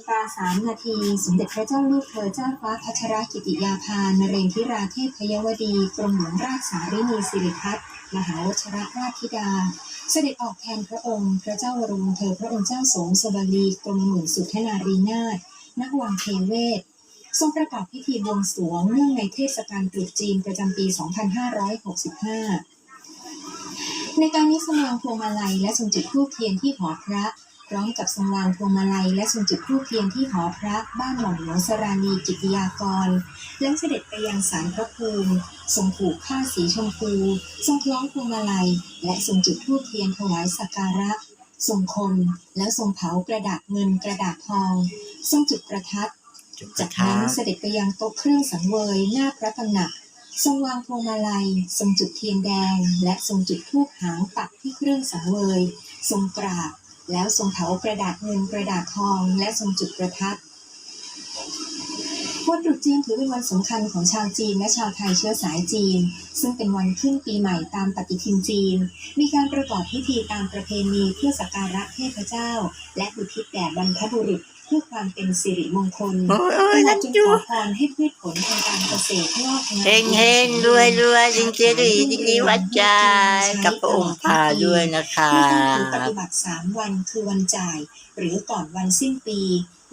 ฬิกาสามนาที สมเด็จพระเจ้าลูกเธอเจ้าฟ้าพัชรกิติยาภานเรนทิราเทพยวดีกรมหลวงราชสารินีสิริพัฒน์มหาวชรราชธิดา เสด็จออกแทนพระองค์ พระเจ้าวรวงเธอพระองค์เจ้าสมสวลีกรมหลวงสุทนารีนาถณวังเทเวศทรงประกอบพิธีบวงสรวงเนื่องในเทศกาลตรุษจีนประจำปี 2565 ในการนี้ทรงวางพวงมาลัยและทรงจุดธูปเทียนที่หอพระ พร้อมกับทรงวางพวงมาลัยและทรงจุดธูปเทียนที่หอพระบ้านหม่อมหลวงสรานีกิติยากร แล้วเสด็จไปยังศาลพระภูมิ ทรงผูกผ้าสีชมพู ทรงคล้องพวงมาลัย และทรงจุดธูปเทียนถวายสักการะ ทรงคมแล้วทรงเผากระดาษเงินกระดาษทอง ทรงจุดประทัดจุดปจาระกทันั้นดเสด็จไปยังโต๊ะเครื่องสังเวยหน้าพระตำหนักทรงวางพวงมาลัย ทรงจุดเทียนแดง และทรงจุดธูปหางปักที่เครื่องสังเวย ทรงกราบ แล้วทรงเผากระดาษเงินกระดาษทอง และทรงจุดประทัดวันตรุษจีนถือเป็นวันสำคัญของชาวจีนและชาวไทยเชื้อสายจีน ซึ่งเป็นวันขึ้นปีใหม่ตามปฏิทินจีน มีการประกอบพิธีตามประเพณีเพื่อสักการะเทพเจ้า และอุทิศแด่บรรพบุรุษ พื่อความเป็นสิริมงคลโอ้ยโอ้ตยลอนั่ดนจนจูขอพรให้พืชผลทางการเกษตรงอกงามเฮงเฮงรวยรวยจริงจริงจริงวัดใจกับพระองค์พาด้วยนะคะมีการถือปฏิบัติ3วันคือวันจ่าย หรือก่อนวันสิ้นปี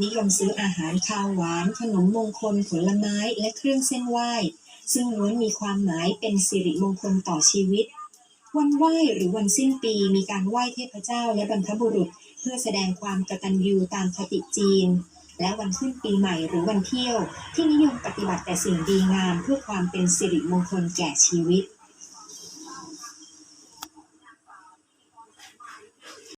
นิยมซื้ออาหารคาวหวาน ขนมมงคลผลไม้และเครื่องเส้นไหว้ ซึ่งล้วนมีความหมายเป็นสิริมงคลต่อชีวิต วันไหว้หรือวันสิ้นปีมีการไหว้เทพเจ้าและบรรพบุรุษเพื่อแสดงความกตัญญูตามคติจีน และวันขึ้นปีใหม่หรือวันเที่ยว ที่นิยมปฏิบัติแต่สิ่งดีงามเพื่อความเป็นสิริมงคลแก่ชีวิต